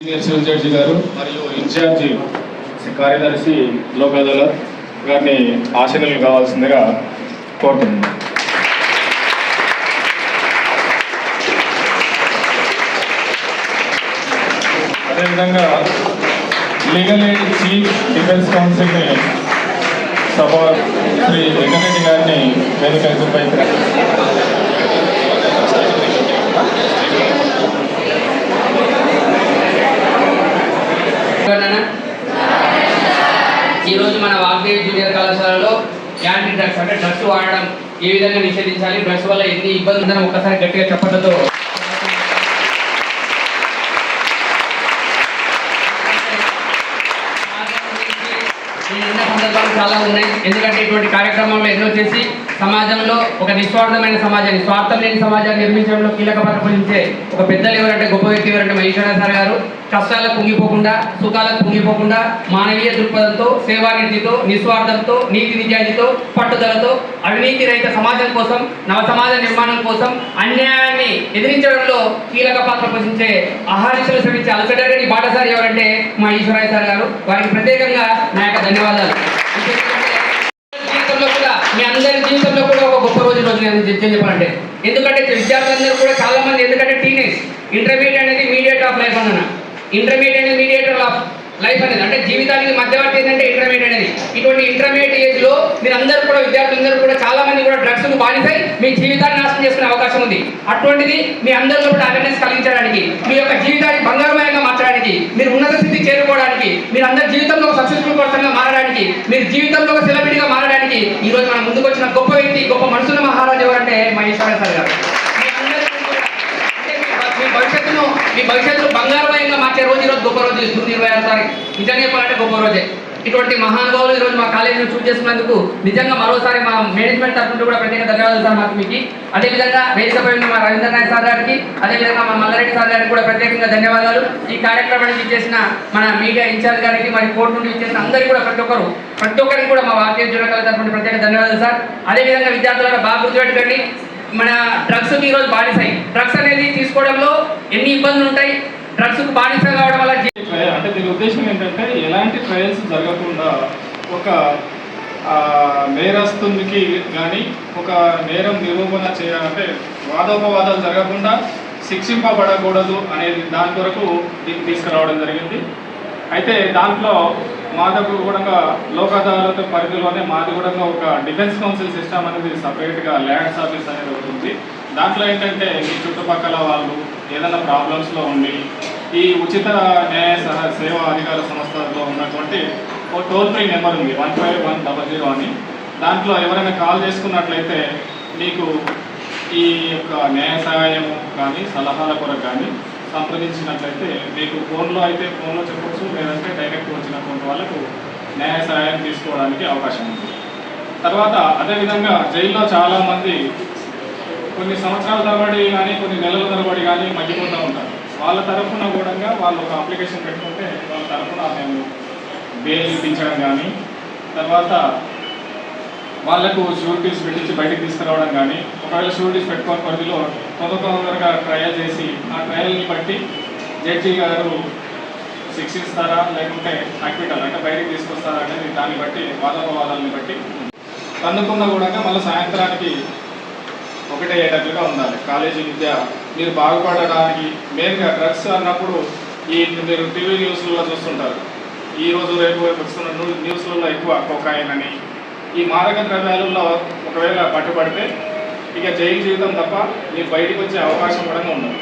Senior civil judge గారు మరియు incharge కార్యదర్శి లోక్ అదాలత్ గారిని ఆశీనులు కావాల్సిందిగా కోరుతున్నాను. అదేవిధంగా లీగల్ ఎయిడ్ చీఫ్ డిఫెన్స్ కౌన్సిల్ని సభ శ్రీ వెంకటరెడ్డి గారిని వేదిక పైకి రా- ఎవరినైనా? ఈరోజు మన వాగ్దేవి జూనియర్ కళాశాలలో యాంటీ డ్రగ్స్ అంటే డ్రగ్స్ వాడడం ఏ విధంగా నిషేధించాలి? డ్రగ్స్ వల్ల ఎన్ని ఇబ్బంది ఉందని ఒక్కసారి గట్టిగా చెప్పడంతో చాలా ఉన్నాయి. ఎందుకంటే ఇటువంటి కార్యక్రమంలో ఎన్నో చేసి సమాజంలో ఒక నిస్వార్థమైన సమాజాన్ని స్వార్థం లేని సమాజాన్ని నిర్మించడంలో కీలక పాత్ర పోషించే ఒక పెద్దలు ఎవరంటే గొప్ప వ్యక్తి ఎవరంటే మహేశ్వర సార్ గారు. కష్టాలకు కుంగిపోకుండా సుఖాలకు కుంగిపోకుండా మానవీయ దృక్పథంతో సేవానిధితో నిస్వార్థంతో నీతి నిజాయితీతో పట్టుదలతో అవినీతి రహిత సమాజం కోసం నవ సమాజ నిర్మాణం కోసం అన్యాయాన్ని ఎదిరించడంలో కీలక పాత్ర పోషించే ఆహారిషలు శ్రమించే అలసడని బాటసారి ఎవరంటే మా ఈశ్వరాయ సార్ గారు. వారికి ప్రత్యేకంగా నా యొక్క ధన్యవాదాలు. మీ అందరి జీవితంలో కూడా ఒక గొప్ప రోజు రోజు నేను చెప్పాలంటే. ఎందుకంటే విద్యార్థులందరూ కూడా చాలా మంది ఎందుకంటే టీనేజ్ ఇంటర్మీడియట్ అనేది మీడియట్ ఆఫ్ లైఫ్ అన్న ఇంటర్మీడియట్ అనేది మీడియేటర్ ఆఫ్ లైఫ్ అనేది అంటే జీవితానికి మధ్యవర్తి ఏంటంటే ఇంటర్మీడియట్ అనేది. ఇటువంటి ఇంటర్మీడియట్ ఏజ్లో మీరు అందరూ కూడా విద్యార్థులందరూ కూడా చాలా మంది కూడా డ్రగ్స్కు బానిసై మీ జీవితాన్ని నాశనం చేసుకునే అవకాశం ఉంది. అటువంటిది మీ అందరిలో కూడా అవేర్నెస్ కలిగించడానికి మీ యొక్క జీవితాన్ని బంగారమయంగా మార్చడానికి మీరు ఉన్నత స్థితి చేరుకోవడానికి మీరు అందరి జీవితంలో ఒక సక్సెస్ఫుల్ పర్సన్గా మారడానికి మీరు జీవితంలో ఒక సెలబ్రిటీగా మారడానికి ఈ రోజు మనం ముందుకు వచ్చిన గొప్ప వ్యక్తి గొప్ప మనుషుల మహారాజు ఎవరంటే మా ఈశ్వర సార్ గారు మీ అందరికీ కూడా అంటే మీ భ- మీ భవిష్యత్తును మీ భవిష్యత్తును బంగారమయంగా మార్చే రోజు ఈరోజు గొప్ప రోజు జూన్ ఇరవై ఆరు తారీఖు నిజంగా చెప్పాలంటే గొప్ప రోజే. ఇటువంటి మహానుభావులు ఈరోజు మా కాలేజీని చూస్ చేసినందుకు నిజంగా మరోసారి మా మేనేజ్మెంట్ తరఫున కూడా ప్రత్యేక ధన్యవాదాలు సార్ మాకు మీకు. అదేవిధంగా వేదికపై ఉన్న మా రవీంద్ర నాయక్ సార్ గారికి అదేవిధంగా మా మల్లారెడ్డి సార్ గారికి కూడా ప్రత్యేకంగా ధన్యవాదాలు. ఈ కార్యక్రమానికి ఇచ్చేసిన మన మీడియా ఇన్ఛార్జ్ గారికి మరి కోర్టు నుండి ఇచ్చేసిన అందరికీ కూడా ప్రతి ఒక్కరు ప్రతి ఒక్కరికి కూడా మా వాక్య జుడకల తరఫు ప్రత్యేక ధన్యవాదాలు సార్. అదేవిధంగా విద్యార్థులను బాగా గుర్తుపెట్టుకోండి. మన డ్రగ్స్ ఈరోజు రోజు బానిసాయి డ్రగ్స్ అనేది తీసుకోవడంలో ఎన్ని ఇబ్బందులు ఉంటాయి? డ్రగ్స్ బానిస కావడం వల్ల అంటే దీని ఉద్దేశం ఏంటంటే ఎలాంటి ట్రయల్స్ జరగకుండా ఒక ఆ, నేరస్తునికి కానీ ఒక నేరం నిరూపణ చేయాలంటే వాదోపవాదాలు జరగకుండా శిక్షింపబడకూడదు అనేది దాని కొరకు దీన్ని తీసుకురావడం జరిగింది. అయితే దాంట్లో మాదకు కూడా లోక్ అదాలత్ పరిధిలోనే మాది కూడా ఒక డిఫెన్స్ కౌన్సిల్ సిస్టమ్ అనేది సపరేట్గా ల్యాండ్స్ ఆఫీస్ అనేది ఒకటి ఉంది. దాంట్లో ఏంటంటే మీ చుట్టుపక్కల వాళ్ళు ఏదైనా ప్రాబ్లమ్స్లో ఉండి ఈ ఉచిత న్యాయ సహ సేవా అధికార సంస్థలో ఉన్నటువంటి ఒక టోల్ ఫ్రీ నెంబర్ ఉంది one five one double zero అని. దాంట్లో ఎవరైనా కాల్ చేసుకున్నట్లయితే మీకు ఈ యొక్క న్యాయ సహాయం కానీ సలహాల కొరకు కానీ సంప్రదించినట్లయితే మీకు ఫోన్లో అయితే ఫోన్లో చెప్పొచ్చు లేదంటే డైరెక్ట్ వచ్చినటువంటి వాళ్ళకు న్యాయ సహాయం తీసుకోవడానికి అవకాశం ఉంది. తర్వాత అదేవిధంగా జైల్లో చాలామంది కొన్ని సంవత్సరాల తరబడి కానీ కొన్ని నెలల తరబడి కానీ మగ్గిపోతూ ఉంటారు. వాళ్ళ తరఫున కూడా వాళ్ళు ఒక అప్లికేషన్ పెట్టుకుంటే వాళ్ళ తరఫున మేము బెయిల్ ఇప్పించడం కానీ తర్వాత వాళ్ళకు షూరిటీస్ పెట్టించి బయటకు తీసుకురావడం కానీ ఒకవేళ షూరిటీస్ పెట్టుకోని పరిధిలో తొందర తొందరగా ట్రయల్ చేసి ఆ ట్రయల్ని బట్టి జడ్జి గారు శిక్షిస్తారా లేకుంటే అక్విటల్ అంటే బయటకు తీసుకొస్తారా అనేది దాన్ని బట్టి వాదోపవాదాలని బట్టి అందుకున్న కూడా మళ్ళీ సాయంత్రానికి ఒకటే ఏటట్లుగా ఉండాలి. కాలేజీ విద్య మీరు బాగుపడడానికి మెయిన్గా డ్రగ్స్ అన్నప్పుడు ఈ మీరు టీవీ న్యూస్లలో చూస్తుంటారు. ఈ రోజు రేపు వస్తున్న న్యూస్లలో ఎక్కువ కొకాయిన్ అని ఈ మాదక ద్రవ్యాలలో ఒకవేళ పట్టుబడితే ఇక జైలు జీవితం తప్ప మీరు బయటికి వచ్చే అవకాశం కూడా ఉండదు.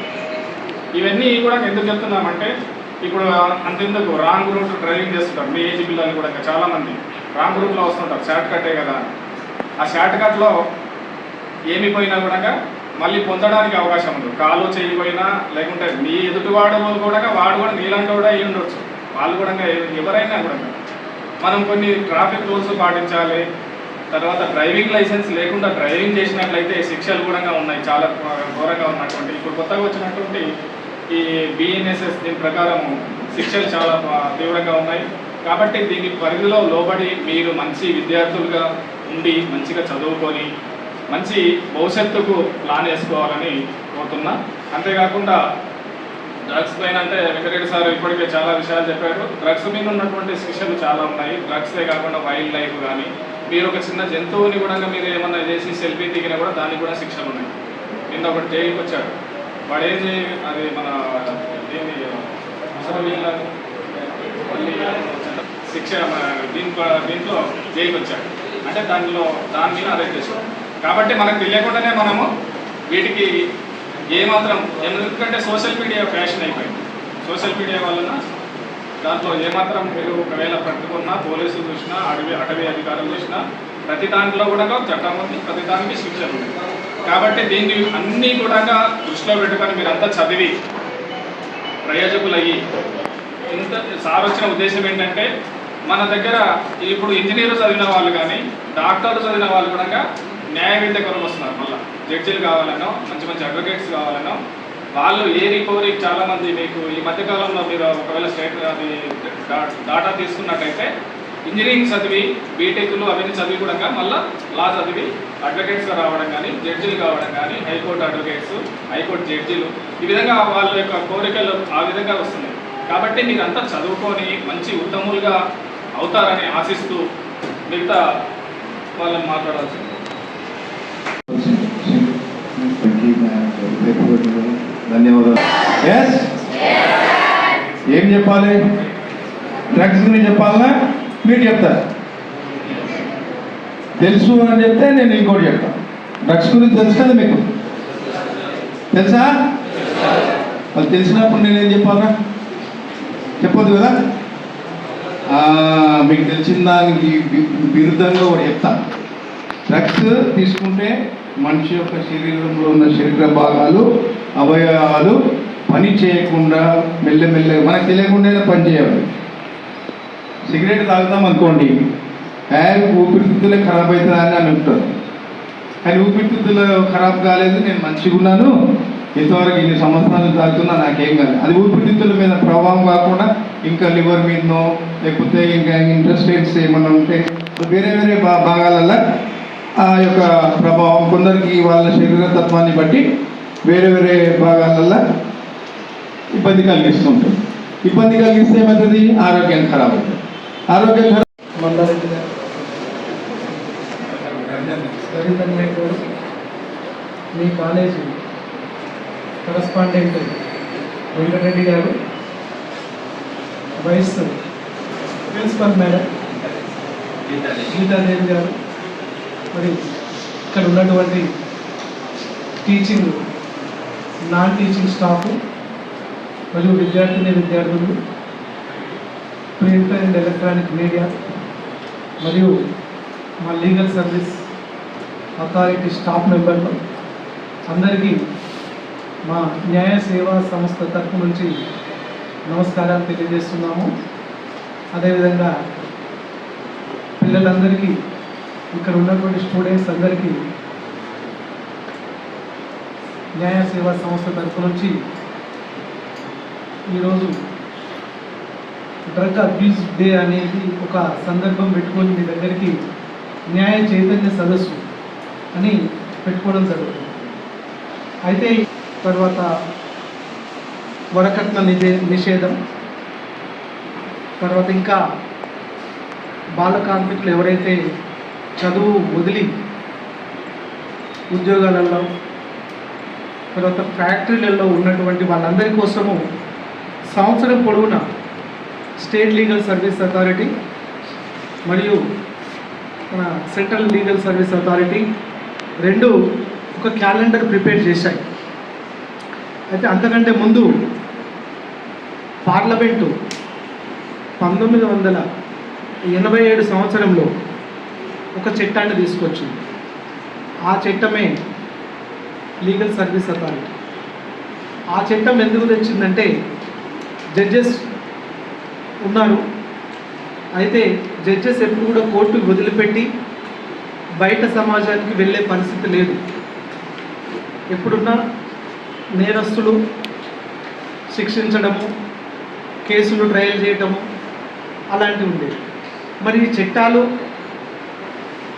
ఇవన్నీ కూడా ఎందుకు చెప్తున్నామంటే ఇప్పుడు అంతెందుకు రాంగ్ రూట్ డ్రైవింగ్ చేస్తుంటారు. మీ ఏజ్ పిల్లలు కూడా ఇంకా చాలామంది రాంగ్ రూట్లో వస్తుంటారు. షార్ట్ కట్టే కదా ఆ షార్ట్ కట్లో ఏమి పోయినా కూడా మళ్ళీ పొందడానికి అవకాశం ఉంది కాలు చేయకపోయినా లేకుంటే మీ ఎదుటివాడు కూడా వాడు కూడా నీలాంటి కూడా అయి ఉండొచ్చు. వాళ్ళు కూడా ఎవరైనా కూడా మనం కొన్ని ట్రాఫిక్ రూల్స్ పాటించాలి. తర్వాత డ్రైవింగ్ లైసెన్స్ లేకుండా డ్రైవింగ్ చేసినట్లయితే శిక్షలు కూడా ఉన్నాయి. చాలా ఘోరంగా ఉన్నటువంటి ఇప్పుడు కొత్తగా వచ్చినటువంటి ఈ బిఎన్ఎస్ఎస్ దీని ప్రకారం శిక్షలు చాలా తీవ్రంగా ఉన్నాయి. కాబట్టి దీని పరిధిలో లోబడి మీరు మంచి విద్యార్థులుగా ఉండి మంచిగా చదువుకొని మంచి భవిష్యత్తుకు ప్లాన్ వేసుకోవాలని కోరుతున్నా. అంతేకాకుండా డ్రగ్స్ పైన అంటే వెంకటరెడ్డి సార్ ఇప్పటికే చాలా విషయాలు చెప్పారు. డ్రగ్స్ మీద ఉన్నటువంటి శిక్షలు చాలా ఉన్నాయి. డ్రగ్సే కాకుండా వైల్డ్ లైఫ్ కానీ మీరు ఒక చిన్న జంతువుని కూడా మీరు ఏమన్నా చేసి సెల్ఫీ దిగినా కూడా దానికి కూడా శిక్షలు ఉన్నాయి. నిన్న ఒకటి జైలుకి వచ్చాడు. వాడు ఏం చేయ అది మన దీన్ని మళ్ళీ శిక్ష మన దీంట్లో జైలుకి వచ్చాడు. అంటే దానిలో దాని మీద అరెస్ట్ చేశాడు. కాబట్టి మనకు తెలియకుండానే మనము వీటికి ఏమాత్రం ఎందుకంటే సోషల్ మీడియా ఫ్యాషన్ అయిపోయింది. సోషల్ మీడియా వలన దాంట్లో ఏమాత్రం మీరు ఒకవేళ పట్టుకున్నా పోలీసులు చూసినా అడవి అటవీ అధికారులు చూసినా ప్రతి దాంట్లో కూడా చట్టం ఉంది ప్రతి దానికి శిక్షలు ఉన్నాయి కాబట్టి దీన్ని అన్నీ కూడా దృష్టిలో పెట్టుకొని మీరంతా చదివి ప్రయోజకులయ్యి. ఇంత సార్ వచ్చిన ఉద్దేశం ఏంటంటే మన దగ్గర ఇప్పుడు ఇంజనీర్ చదివిన వాళ్ళు కానీ డాక్టర్లు చదివిన వాళ్ళు కూడా న్యాయ విద్య కొరకు వస్తున్నారు మళ్ళీ. జడ్జీలు కావాలనో మంచి మంచి అడ్వకేట్స్ కావాలనో వాళ్ళు ఏ రికవరీ చాలామంది మీకు ఈ మధ్యకాలంలో మీరు ఒకవేళ స్టేట్ అది డాటా తీసుకున్నట్టయితే ఇంజనీరింగ్ చదివి బీటెక్లు అవన్నీ చదివి కూడా మళ్ళీ లా చదివి అడ్వకేట్స్గా రావడం కానీ జడ్జీలు కావడం కానీ హైకోర్టు అడ్వకేట్స్ హైకోర్టు జడ్జీలు ఈ విధంగా వాళ్ళ యొక్క కోరికలు ఆ విధంగా వస్తున్నాయి. కాబట్టి మీరంతా చదువుకొని మంచి ఉత్తములుగా అవుతారని ఆశిస్తూ మిగతా వాళ్ళని మాట్లాడాల్సింది. ధన్యవాదాలు. ఎస్ ఏం చెప్పాలి? డ్రగ్స్ గురించి చెప్పాలన్నా మీరు చెప్తారు. తెలుసు అని చెప్తే నేను ఇంకోటి చెప్తాను డ్రగ్స్ గురించి తెలుసు కదా మీకు? తెలుసా? వాళ్ళు తెలిసినప్పుడు నేనేం చెప్పాలరా చెప్పొద్దు కదా? మీకు తెలిసిన దానికి విరుద్ధంగా ఒకటి చెప్తాను డ్రగ్స్ తీసుకుంటే మనిషి యొక్క శరీరంలో ఉన్న శరీర భాగాలు అవయవాలు పని చేయకుండా మెల్లమెల్లగా మనకు తెలియకుండానే పని చేయాలి. సిగరెట్ తాగుతాం అనుకోండి. ఏ ఊపిరితిత్తులే ఖరాబ్ అవుతుందని అని ఉంటారు కానీ ఊపిరితిత్తులు ఖరాబ్ కాలేదు నేను మంచిగా ఉన్నాను. ఇంతవరకు ఇన్ని సంవత్సరాలు తాగుతున్నా నాకేం కాదు. అది ఊపిరితిత్తుల మీద ప్రభావం కాకుండా ఇంకా లివర్ మీదనో లేకపోతే ఇంకా ఇంట్రెస్టెడ్స్ ఏమన్నా ఉంటే వేరే వేరే భాగాలలో భాగాలల్లో ఆ యొక్క ప్రభావం కొందరికి వాళ్ళ శరీర తత్వాన్ని బట్టి వేరే వేరే భాగాలల్లో ఇబ్బంది కలిగిస్తుంటుంది ఇబ్బంది కలిగిస్తే ఏమవుతుంది? ఆరోగ్యం ఖరాబ్ అవుతుంది. ఆరోగ్యం ఖరాబ్ గారు మీ కాలేజీ కరస్పాండెంట్ వెంకటరెడ్డి గారు వైస్ ప్రిన్సిపల్ మేడం గీతాదేవి గారు మరి ఇక్కడ ఉన్నటువంటి టీచింగ్ నాన్ టీచింగ్ స్టాఫ్ మరియు విద్యార్థిని విద్యార్థులు ప్రింట్ అండ్ ఎలక్ట్రానిక్ మీడియా మరియు మా లీగల్ సర్వీస్ అథారిటీ స్టాఫ్ మెంబర్లు అందరికీ మా న్యాయ సేవా సంస్థ తరపు నుంచి నమస్కారాలు తెలియజేస్తున్నాము. అదేవిధంగా పిల్లలందరికీ ఇక్కడ ఉన్నటువంటి స్టూడెంట్స్ అందరికీ న్యాయ సేవా సంస్థ తరఫు నుంచి ఈరోజు డ్రగ్ అబ్యూస్ డే అనేది ఒక సందర్భం పెట్టుకొని మీ దగ్గరికి న్యాయ చైతన్య సదస్సు అని పెట్టుకోవడం జరుగుతుంది. అయితే తర్వాత వరకట్న నిజే నిషేధం తర్వాత ఇంకా బాల కార్మికులు ఎవరైతే చదువు వదిలి ఉద్యోగాలలో తర్వాత ఫ్యాక్టరీలలో ఉన్నటువంటి వాళ్ళందరి కోసము సంవత్సరం పొడవునా స్టేట్ లీగల్ సర్వీస్ అథారిటీ మరియు మన సెంట్రల్ లీగల్ సర్వీస్ అథారిటీ రెండు ఒక క్యాలెండర్ ప్రిపేర్ చేశాయి. అయితే అంతకంటే ముందు పార్లమెంటు పంతొమ్మిది వందల ఎనభై ఏడు సంవత్సరంలో ఒక చట్టాన్ని తీసుకొచ్చింది. ఆ చట్టమే లీగల్ సర్వీస్ అథారిటీ ఆ చట్టం ఎందుకు తెచ్చిందంటే జడ్జెస్ ఉన్నారు. అయితే జడ్జెస్ ఎప్పుడు కూడా కోర్టు వదిలిపెట్టి బయట సమాజానికి వెళ్ళే పరిస్థితి లేదు. ఎప్పుడున్నా నేరస్తులు శిక్షించడము కేసులు ట్రయల్ చేయటము అలాంటివి ఉండేవి. మరి ఈ చట్టాలు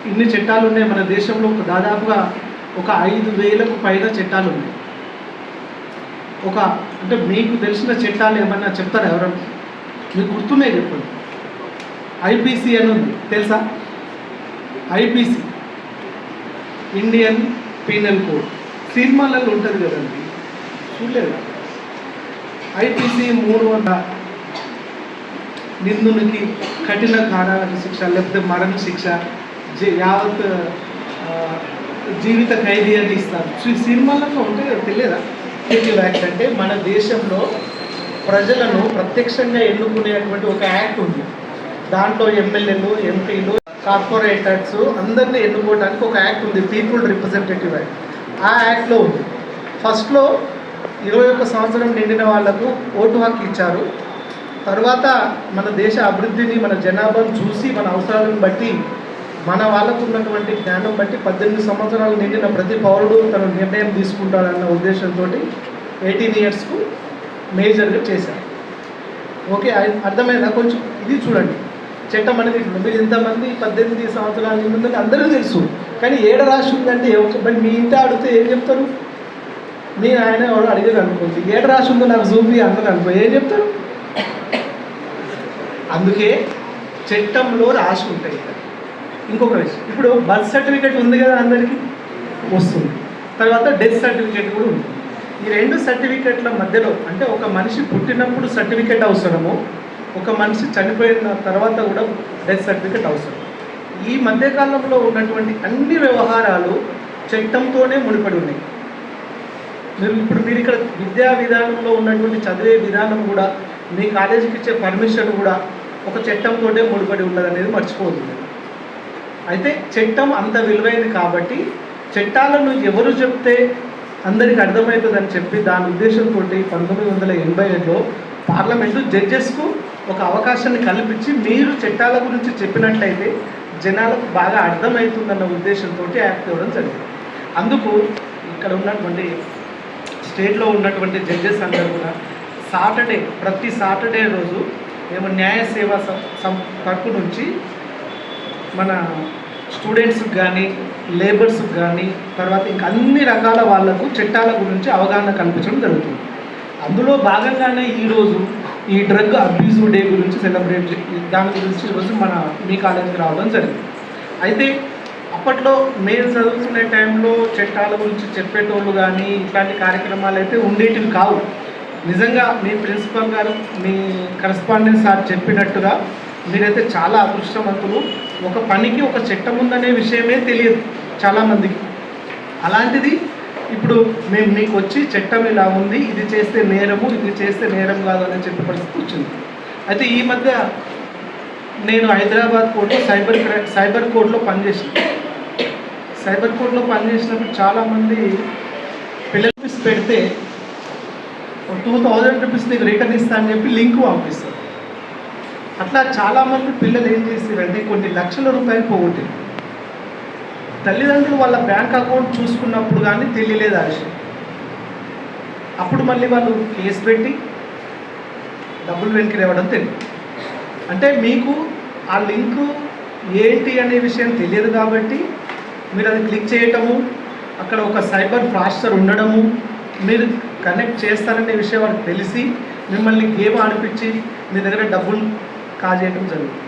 ఇన్ని చట్టాలు ఉన్నాయి మన దేశంలో ఒక దాదాపుగా ఒక ఐదు వేలకు పైన చట్టాలు ఉన్నాయి ఒక అంటే మీకు తెలిసిన చట్టాలు ఏమన్నా చెప్తారా ఎవరన్నా? మీకు గుర్తున్నాయి చెప్పండి. ఐపీసీ అని ఉంది తెలుసా? IPC Indian penal code. సినిమాలలో ఉంటుంది కదండి. చూడలేదు? ఐపీసీ మూడు వందల నిందునికి కఠిన కారాలకు శిక్ష లేకపోతే మరణ శిక్ష యావత్ జీవిత ఖైదీ అని ఇస్తారు. సి- సినిమాలలో ఉంటే తెలియదా? ఎగ్జిక్యూటివ్ యాక్ట్ అంటే మన దేశంలో ప్రజలను ప్రత్యక్షంగా ఎన్నుకునేటువంటి ఒక యాక్ట్ ఉంది. దాంట్లో ఎమ్మెల్యేలు ఎంపీలు కార్పొరేటర్స్ అందరినీ ఎన్నుకోవడానికి ఒక యాక్ట్ ఉంది పీపుల్ రిప్రజెంటేటివ్ యాక్ట్ ఆ యాక్ట్లో ఉంది. ఫస్ట్లో ఇరవై ఒక్క సంవత్సరం నిండిన వాళ్ళకు ఓటు హక్కు ఇచ్చారు. తర్వాత మన దేశ అభివృద్ధిని మన జనాభాను చూసి మన అవసరాలను బట్టి మన వాళ్ళకు ఉన్నటువంటి జ్ఞానం బట్టి పద్దెనిమిది సంవత్సరాలు నిండిన ప్రతి పౌరుడు తన నిర్ణయం తీసుకుంటాడన్న ఉద్దేశంతో ఎయిటీన్ ఇయర్స్కు మేజర్గా చేశారు. ఓకే అయి- అర్థమైందా? కొంచెం ఇది చూడండి. చట్టం అనేది మీరు ఇంతమంది పద్దెనిమిది సంవత్సరాల నిండిందని అందరూ తెలుసు. కానీ ఏడ రాసి ఉందంటే మరి మీ ఇంటి అడిగితే ఏం చెప్తారు? మీ ఆయన ఎవరు అడిగారు అనుకోండి. ఏడ రాసి ఉందో నాకు చూపి అందరూ అనుకో ఏం చెప్తారు? అందుకే చట్టంలో రాసి ఉంటాయి ఇంకొక విషయం. ఇప్పుడు బర్త్ సర్టిఫికేట్ ఉంది కదా అందరికీ? వస్తుంది. తర్వాత డెత్ సర్టిఫికేట్ కూడా ఉంది. ఈ రెండు సర్టిఫికేట్ల మధ్యలో అంటే ఒక మనిషి పుట్టినప్పుడు సర్టిఫికేట్ అవసరము ఒక మనిషి చనిపోయిన తర్వాత కూడా డెత్ సర్టిఫికేట్ అవసరం. ఈ మధ్యకాలంలో ఉన్నటువంటి అన్ని వ్యవహారాలు చట్టంతోనే ముడిపడి ఉన్నాయి. మీరు ఇప్పుడు మీరు ఇక్కడ విద్యా విధానంలో ఉన్నటువంటి చదివే విధానం కూడా మీ కాలేజీకి ఇచ్చే పర్మిషన్ కూడా ఒక చట్టంతోనే ముడిపడి ఉన్నదనేది మర్చిపోతుంది అయితే చట్టం అంత విలువైనది కాబట్టి చట్టాలను ఎవరు చెప్తే అందరికి అర్థమవుతుందని చెప్పి దాని ఉద్దేశంతో పంతొమ్మిది వందల ఎనభై ఏడులో పార్లమెంటు జడ్జెస్కు ఒక అవకాశాన్ని కల్పించి మీరు చట్టాల గురించి చెప్పినట్లయితే జనాలకు బాగా అర్థమవుతుందన్న ఉద్దేశంతో యాక్ట్ ఇవ్వడం జరిగింది. అందుకు ఇక్కడ ఉన్నటువంటి స్టేట్లో ఉన్నటువంటి జడ్జెస్ అందరూ కూడా సాటర్డే ప్రతి సాటర్డే రోజు మేము న్యాయ సేవా సం- తరపు నుంచి మన స్టూడెంట్స్కి కానీ లేబర్స్కి కానీ తర్వాత ఇంకా అన్ని రకాల వాళ్ళకు చట్టాల గురించి అవగాహన కల్పించడం జరుగుతుంది. అందులో భాగంగానే ఈరోజు ఈ డ్రగ్ అబ్యూజ్ డే గురించి సెలబ్రేట్ దాని గురించి ఈరోజు మన మీ కాలేజీకి రావడం జరిగింది. అయితే అప్పట్లో మేము చదువుకునే టైంలో చట్టాల గురించి చెప్పేటోళ్ళు కానీ ఇట్లాంటి కార్యక్రమాలు అయితే ఉండేటివి కావు. నిజంగా మీ ప్రిన్సిపల్ గారు మీ కరస్పాండెంట్ సార్ చెప్పినట్టుగా మీరైతే చాలా అదృష్టవంతులు ఒక పనికి ఒక చట్టం ఉందనే విషయమే తెలియదు చాలామందికి. అలాంటిది ఇప్పుడు మేము మీకు వచ్చి చట్టం ఇలా ఉంది ఇది చేస్తే నేరము ఇది చేస్తే నేరం కాదు అని చెప్పే పరిస్థితి వచ్చింది. అయితే ఈ మధ్య నేను హైదరాబాద్ కోర్టులో సైబర్ క్రై సైబర్ కోర్టులో పనిచేసిన సైబర్ కోర్టులో పనిచేసినప్పుడు చాలామంది పిల్లల పెడితే టూ థౌజండ్ రూపీస్ నీకు రిటర్న్ ఇస్తా అని చెప్పి లింక్ పంపిస్తారు. అట్లా చాలామంది పిల్లలు ఏం చేస్తారంటే కొన్ని లక్షల రూపాయలు పోగొట్టారు. తల్లిదండ్రులు వాళ్ళ బ్యాంక్ అకౌంట్ చూసుకున్నప్పుడు కానీ తెలియలేదు ఆ విషయం. అప్పుడు మళ్ళీ వాళ్ళు కేసు పెట్టి డబ్బులు వెనక్కి రావడం తెలియదు అంటే మీకు ఆ లింకు ఏంటి అనే విషయం తెలియదు కాబట్టి మీరు అది క్లిక్ చేయటము అక్కడ ఒక సైబర్ ఫ్రాస్టర్ ఉండడము మీరు కనెక్ట్ చేస్తారనే విషయం వాళ్ళకి తెలిసి మిమ్మల్ని గేమ్ ఆడిపించి మీ దగ్గర డబ్బులు కాజేయటం జరుగుతుంది.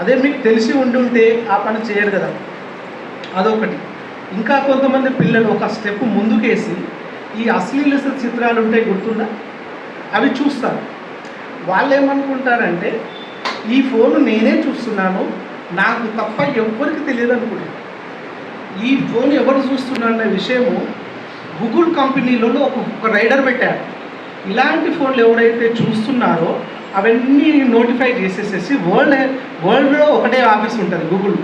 అదే మీకు తెలిసి ఉండుంటే ఆ పని చేయరు కదా. అదొకటి. ఇంకా కొంతమంది పిల్లలు ఒక స్టెప్ ముందుకేసి ఈ అశ్లీల చిత్రాలు ఉంటాయి గుర్తుందా? అవి చూస్తారు. వాళ్ళు ఏమనుకుంటారంటే ఈ ఫోన్ నేనే చూస్తున్నాను నాకు తప్ప ఎవరికి తెలియదు అనుకుంటారు ఈ ఫోన్ ఎవరు చూస్తున్నారు అనే విషయము గూగుల్ కంపెనీలో ఒక రైడర్ పెట్టారు. ఇలాంటి ఫోన్లు ఎవరైతే చూస్తున్నారో అవన్నీ నోటిఫై చేసేసేసి వరల్డ్ వరల్డ్లో ఒకటే ఆఫీస్ ఉంటుంది గూగుల్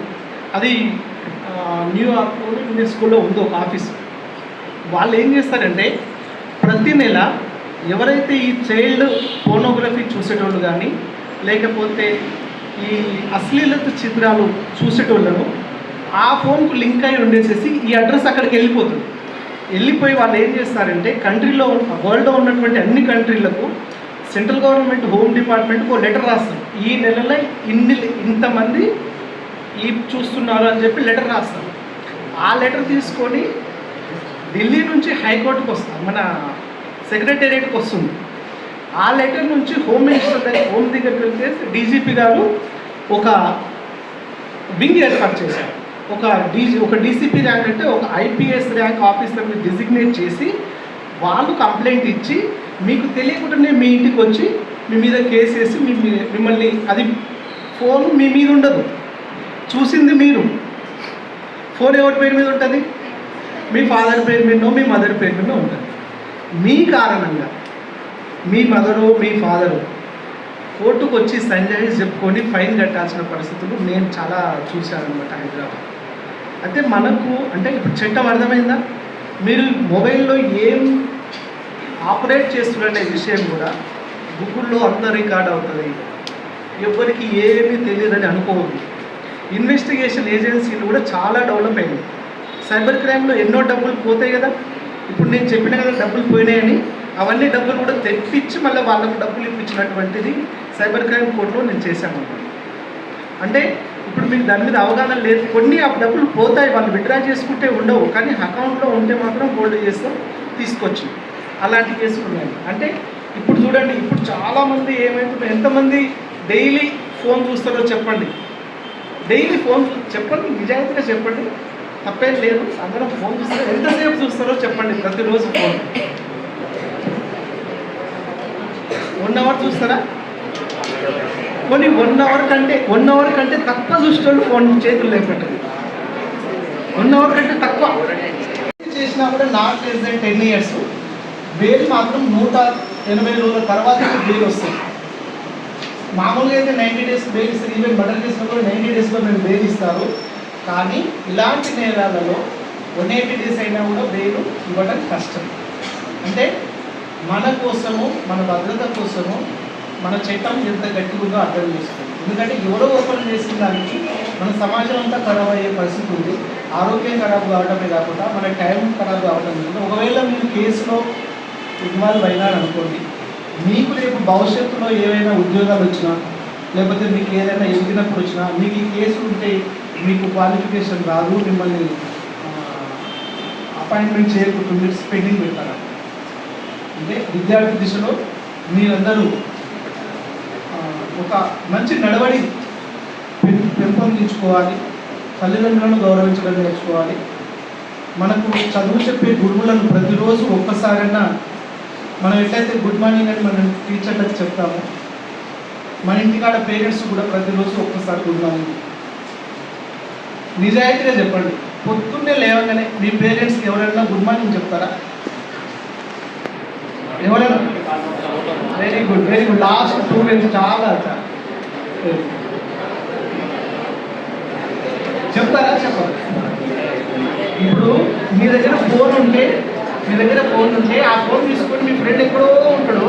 అది న్యూయార్క్లో న్యూయార్క్ యునెస్కోలో ఉంది ఒక ఆఫీస్ వాళ్ళు ఏం చేస్తారంటే ప్రతి నెల ఎవరైతే ఈ చైల్డ్ ఫోనోగ్రఫీ చూసేటోళ్ళు కానీ లేకపోతే ఈ అశ్లీలత చిత్రాలు చూసేటోళ్ళను ఆ ఫోన్కు లింక్ అయి ఉండేసేసి ఈ అడ్రస్ అక్కడికి వెళ్ళిపోతుంది. వెళ్ళిపోయి వాళ్ళు ఏం చేస్తారంటే కంట్రీలో వరల్డ్లో ఉన్నటువంటి అన్ని కంట్రీలకు సెంట్రల్ గవర్నమెంట్ హోమ్ డిపార్ట్మెంట్కి ఒక లెటర్ రాస్తాం ఈ నెలలో ఇన్ని ఇంతమంది ఈ చూస్తున్నారు అని చెప్పి లెటర్ రాస్తారు ఆ లెటర్ తీసుకొని ఢిల్లీ నుంచి హైకోర్టుకు వస్తారు మన సెక్రటేరియట్కి వస్తుంది. ఆ లెటర్ నుంచి హోమ్ మినిస్టర్ దగ్గర హోమ్ దగ్గరికి వెళ్తే డీజీపీ గారు ఒక వింగ్ ఏర్పాటు చేశారు. ఒక డీజీ ఒక డీసీపీ ర్యాంక్ అంటే ఒక ఐపీఎస్ ర్యాంక్ ఆఫీసర్ని డిజిగ్నేట్ చేసి వాళ్ళు కంప్లైంట్ ఇచ్చి మీకు తెలియకుండానే మీ ఇంటికి వచ్చి మీ మీద కేసు వేసి మీ మిమ్మల్ని అది ఫోన్ మీ మీద ఉండదు. చూసింది మీరు. ఫోన్ ఎవరి పేరు మీద ఉంటుంది? మీ ఫాదర్ పేరు మీదనో మీ మదర్ పేరు మీద ఉంటుంది. మీ కారణంగా మీ మదరు మీ ఫాదరు కోర్టుకు వచ్చి సంజయ్ చెప్పుకొని ఫైన్ కట్టాల్సిన పరిస్థితులు నేను చాలా చూశానమాట హైదరాబాద్. అంటే మనకు అంటే ఇప్పుడు చట్టం అర్థమైందా? మీరు మొబైల్లో ఏం ఆపరేట్ చేస్తున్న విషయం కూడా గూగుల్లో అంతా రికార్డ్ అవుతుంది. ఎవరికి ఏమీ తెలియదని అనుకోవద్దు. ఇన్వెస్టిగేషన్ ఏజెన్సీలు కూడా చాలా డెవలప్ అయింది సైబర్ క్రైమ్లో ఎన్నో డబ్బులు పోతాయి కదా? ఇప్పుడు నేను చెప్పిన కదా డబ్బులు పోయినాయని. అవన్నీ డబ్బులు కూడా తెప్పించి మళ్ళీ వాళ్ళకు డబ్బులు ఇప్పించినటువంటిది సైబర్ క్రైమ్ కోర్టులో నేను చేశాను. అంటే ఇప్పుడు మీకు దాని మీద అవగాహన లేదు. కొన్ని ఆ డబ్బులు పోతాయి. వాళ్ళు విత్డ్రా చేసుకుంటే ఉండవు. కానీ అకౌంట్లో ఉంటే మాత్రం హోల్డ్ చేస్తాం తీసుకొచ్చి. అలాంటి కేసులు ఉన్నాయి అంటే ఇప్పుడు చూడండి ఇప్పుడు చాలామంది ఏమైతుందో ఎంతమంది డైలీ ఫోన్ చూస్తారో చెప్పండి. డైలీ ఫోన్ చూ- చెప్పండి నిజాయితీగా చెప్పండి. తప్పేం లేదు. అందరం ఫోన్ చూస్తారో ఎంతసేపు చూస్తారో చెప్పండి ప్రతిరోజు ఫోన్. వన్ అవర్ చూస్తారా? కొన్ని వన్ అవర్ కంటే వన్ అవర్ కంటే తక్కువ చూసేవాళ్ళు ఫోన్ చేతులు లేపట్టదు వన్ అవర్ కంటే తక్కువ. చేసినా కూడా not less than ten years bail మాత్రం నూట ఎనభై రోజుల తర్వాత బెయిల్ వస్తుంది. మామూలుగా అయితే నైంటీ డేస్ బెయిల్ ఇస్తారు. ఈవెన్ మర్డర్ కేసులో కూడా నైంటీ డేస్లో మేము బెయిల్ ఇస్తారు. కానీ ఇలాంటి నేరాలలో వన్ ఎయిటీ డేస్ అయినా కూడా బెయిల్ ఇవ్వడం కష్టం. అంటే మన కోసము మన భద్రత కోసము మన చట్టం ఎంత గట్టిగా అర్థం చేసుకోండి ఎందుకంటే ఎవరో ఓపెన్ చేసిన దానికి మన సమాజం అంతా ఖరాబ్ అయ్యే పరిస్థితి ఉంది. ఆరోగ్యం ఖరాబ్ కావడమే కాకుండా మన టైం ఖరాబ్ కావడం ఒకవేళ మీరు కేసులో ఇన్వాల్వ్ అయినారనుకోండి మీకు రేపు భవిష్యత్తులో ఏవైనా ఉద్యోగాలు వచ్చినా లేకపోతే మీకు ఏదైనా ఎదిగినప్పుడు వచ్చినా మీకు ఈ కేసు ఉంటే మీకు క్వాలిఫికేషన్ రాదు మిమ్మల్ని అపాయింట్మెంట్ చేయకుండా మీరు పెండింగ్ పెడతారు? అంటే విద్యార్థి దిశలో మీరందరూ ఒక మంచి నడవడి పెంపొందించుకోవాలి తల్లిదండ్రులను గౌరవించడం నేర్చుకోవాలి. మనకు చదువు చెప్పే గురువులను ప్రతిరోజు ఒక్కసారైనా మనం ఎట్లయితే గుడ్ మార్నింగ్ అని మనం టీచర్లకు చెప్తాము మన ఇంటికాడ పేరెంట్స్ కూడా ప్రతిరోజు ఒక్కసారి గుడ్ మార్నింగ్ నిజాయితీగా చెప్పండి. పొద్దున్నే లేవగానే మీ పేరెంట్స్కి ఎవరైనా గుడ్ మార్నింగ్ చెప్తారా? ఎవరైనా? Very good very good last two minutes చాలా చెప్తారా? చెప్పరు ఇప్పుడు మీ దగ్గర ఫోన్ ఉంటే మీ దగ్గర ఫోన్ ఉంటే ఆ ఫోన్ తీసుకొని ఫ్రెండ్ ఎక్కడో ఉంటాడు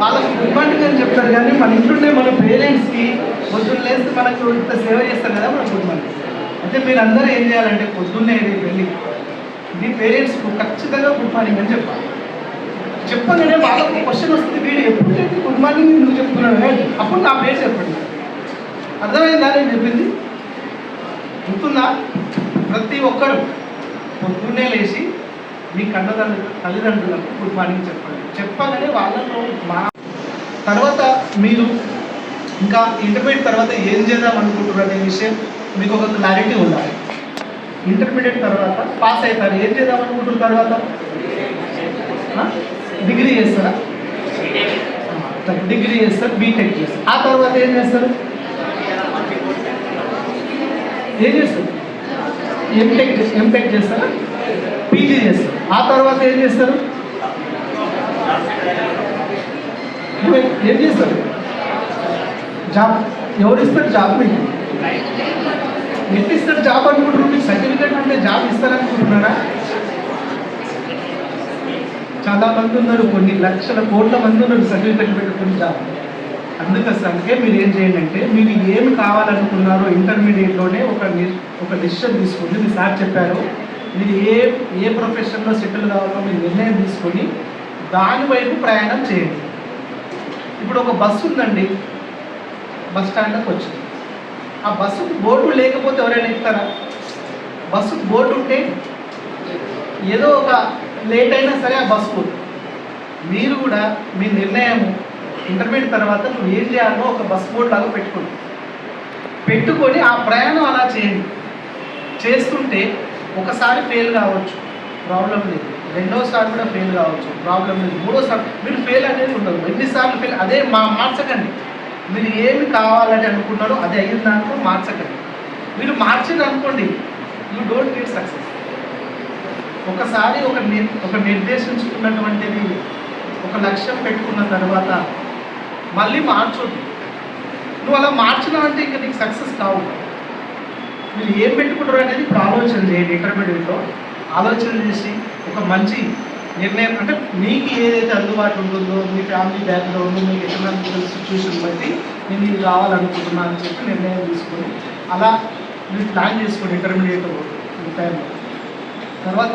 వాళ్ళకి ఇవ్వండి అని చెప్తారు కానీ మన ఇంట్లోనే మన పేరెంట్స్కి పొద్దున్న లేస్తే మనకు ఇంత సేవ చేస్తారు కదా మన కుటుంబానికి అంటే మీరు అందరూ ఏం చేయాలంటే పొద్దున్నే వెళ్ళి మీ పేరెంట్స్కి ఖచ్చితంగా గుడ్ మార్నింగ్ అని చెప్పాలి. చెప్పగానే వాళ్ళకు క్వశ్చన్ వస్తుంది వీడు ఎప్పుడు చెప్పి గుడ్ మార్నింగ్ నువ్వు చెప్తున్నాడు అప్పుడు నా పేరు చెప్పండి. అర్థమైందా నేను చెప్పింది? గుర్తుందా? ప్రతి ఒక్కరు పొద్దున్నే లేచి మీ కన్నదండ్రులు తల్లిదండ్రులకు గుడ్ మార్నింగ్ చెప్పండి. చెప్పగానే వాళ్ళను మా తర్వాత మీరు ఇంకా ఇంటర్మీడియట్ తర్వాత ఏం చేద్దాం అనుకుంటున్నారు అనే విషయం మీకు ఒక క్లారిటీ ఉండాలి. ఇంటర్మీడియట్ తర్వాత పాస్ అవుతారు. ఏం చేద్దాం అనుకుంటున్న తర్వాత? డిగ్రీ చేస్తారా? డిగ్రీ చేస్తారు. బీటెక్ చేస్తారు. ఆ తర్వాత ఏం చేస్తారు? ఏం చేస్తారు? ఎంటెక్ ఎంటెక్ చేస్తారా? పీజీ చేస్తారు. ఆ తర్వాత ఏం చేస్తారు? ఏం- ఏం చేస్తారు? జాబ్ ఎవరు ఇస్తారు జాబ్ మీకు? ఎట్లా ఇస్తారు జాబ్ అనుకుంటున్నారు మీకు సర్టిఫికేట్ ఉంటే జాబ్ ఇస్తారనుకుంటున్నారా చాలా మంది ఉన్నారు కొన్ని లక్షల కోట్ల మంది ఉన్నారు సర్టిఫికేట్ పెట్టుకుని జాబ్. అందుకని అందుకే మీరు ఏం చేయండి అంటే మీరు ఏం కావాలనుకున్నారో ఇంటర్మీడియట్లోనే ఒక ఒక డిసిషన్ తీసుకుని మీ సార్ చెప్పారు మీరు ఏ ఏ ప్రొఫెషన్లో సెటిల్ కావాలో మీరు నిర్ణయం తీసుకొని దాని వైపు ప్రయాణం చేయండి. ఇప్పుడు ఒక బస్సు ఉందండి. బస్ స్టాండ్లోకి వచ్చింది. ఆ బస్సుకు బోర్డు లేకపోతే ఎవరైనా ఎక్కుతారా? బస్సుకు బోర్డు ఉంటే ఏదో ఒక లేట్ అయినా సరే ఆ బస్సు మీరు కూడా మీ నిర్ణయం ఇంటర్మీడియట్ తర్వాత నువ్వు ఏం చేయాలో ఒక బస్ బోర్డ్ లాగా పెట్టుకోండి. పెట్టుకొని ఆ ప్రయాణం అలా చేయండి. చేస్తుంటే ఒకసారి ఫెయిల్ కావచ్చు. ప్రాబ్లం లేదు. రెండోసారి కూడా ఫెయిల్ కావచ్చు. ప్రాబ్లం లేదు. మూడోసారి మీరు ఫెయిల్ అనేది ఉండదు. ఎన్నిసార్లు ఫెయిల్ అదే మా మార్చకండి. మీరు ఏమి కావాలని అనుకున్నారో అది అయిన దాంట్లో మార్చకండి. మీరు మార్చింది అనుకోండి యూ డోంట్ నీడ్ సక్సెస్ ఒకసారి ఒక ఒక నిర్దేశించుకున్నటువంటిది ఒక లక్ష్యం పెట్టుకున్న తర్వాత మళ్ళీ మార్చొద్దు. నువ్వు అలా మార్చినావంటే ఇంకా నీకు సక్సెస్ కావు. మీరు ఏం పెట్టుకుంటారు అనేది ఇప్పుడు ఆలోచన చేయండి. ఇంటర్మీడియట్లో ఆలోచన చేసి ఒక మంచి నిర్ణయం అంటే మీకు ఏదైతే అందుబాటులో ఉంటుందో మీ ఫ్యామిలీ బ్యాక్గ్రౌండ్ మీకు ఎకనామికల్ సిచ్యువేషన్ బట్టి నేను ఇది కావాలనుకుంటున్నా అని చెప్పి నిర్ణయం తీసుకొని అలా మీరు ప్లాన్ చేసుకోండి ఇంటర్మీడియట్ టైంలో తర్వాత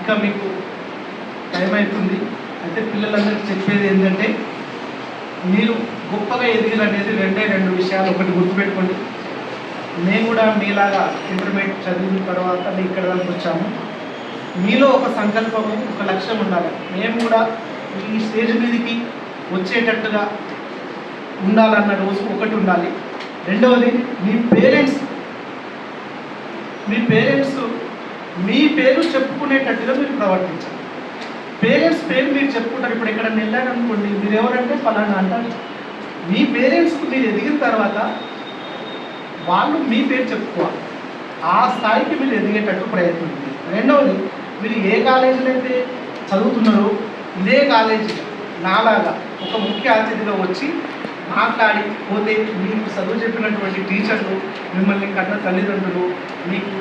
ఇంకా మీకు టైం అవుతుంది. అయితే పిల్లలందరికీ చెప్పేది ఏంటంటే మీరు గొప్పగా ఎదిగాలనేది రెండే రెండు విషయాలు ఒకటి గుర్తుపెట్టుకోండి. మేము కూడా మీలాగా ఇంటర్మీడియట్ చదివిన తర్వాత మేము ఇక్కడ వరకు వచ్చాము. మీలో ఒక సంకల్పము ఒక లక్ష్యం ఉండాలి. మేము కూడా ఈ స్టేజ్ మీదకి వచ్చేటట్టుగా ఉండాలన్న రోజు ఒకటి ఉండాలి. రెండవది మీ పేరెంట్స్ మీ పేరెంట్స్ మీ పేరు చెప్పుకునేటట్టుగా మీరు ప్రవర్తించాలి. పేరెంట్స్ పేరు మీరు చెప్పుకుంటారు. ఇప్పుడు ఎక్కడన్నా వెళ్ళారనుకోండి మీరు ఎవరంటే ఫలానా అంటారు. మీ పేరెంట్స్కి మీరు ఎదిగిన తర్వాత వాళ్ళు మీ పేరు చెప్పుకోవాలి. ఆ స్థాయికి మీరు ఎదిగేటట్టు ప్రయత్నించండి రెండవది మీరు ఏ కాలేజీలో అయితే చదువుతున్నారో ఇదే కాలేజీ నాలాగా ఒక ముఖ్య అతిథిగా వచ్చి మాట్లాడి పోతే మీకు చదువు చెప్పినటువంటి టీచర్లు మిమ్మల్ని కన్న తల్లిదండ్రులు మీకు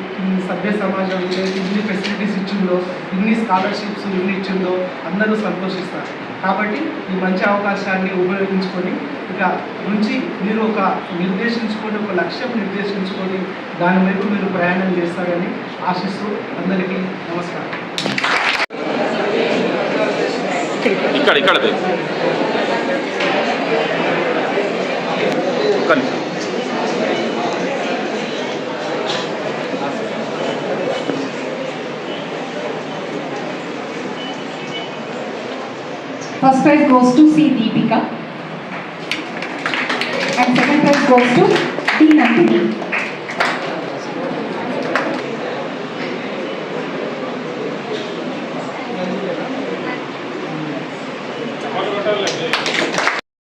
సభ్య సమాజం ఇన్ని ఫెసిలిటీస్ ఇచ్చిందో ఇన్ని స్కాలర్షిప్స్ ఇన్ని ఇచ్చిందో అందరూ సంతోషిస్తారు. కాబట్టి ఈ మంచి అవకాశాన్ని ఉపయోగించుకొని ఇక నుంచి మీరు ఒక నిర్దేశించుకొని ఒక లక్ష్యం నిర్దేశించుకొని దాని వైపు మీరు ప్రయాణం చేస్తారని ఆశిస్తూ అందరికీ నమస్కారం ఇక్కడ ఇక్కడ. First prize goes to C. Deepika. And second prize goes to D. Nandini.